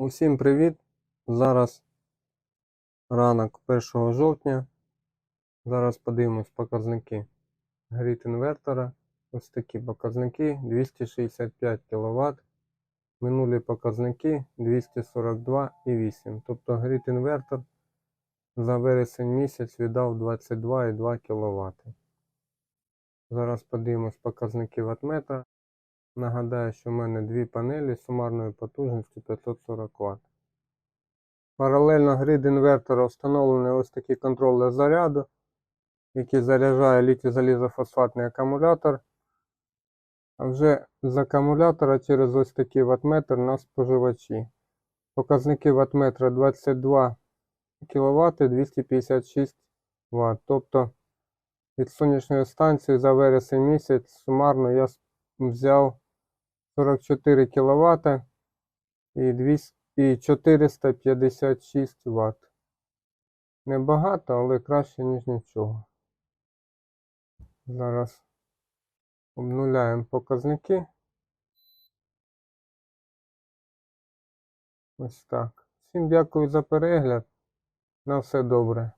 Усім привіт! Зараз ранок 1 жовтня. Зараз подивимось показники гріт інвертора. Ось такі показники 265 кВт. Минулі показники 242,8. Тобто гріт інвертор за вересень місяць віддав 22,2 кВт. Зараз подивимось показники ваттметра. Нагадаю, що в мене дві панелі з сумарною потужністю 540 Вт. Паралельно грид інвертора встановлений ось такий контролер заряду, який заряджає літій залізофосфатний акумулятор. А вже з акумулятора через ось такий ваттметр на споживачі. Показники ваттметра 22 кВт 256 Вт. Тобто від сонячної станції за вересень місяць сумарно я взяв 44 кВт і 200 і 456 Вт. Небагато, але краще, ніж нічого. Зараз обнуляємо показники. Ось так. Всім дякую за перегляд. На все добре.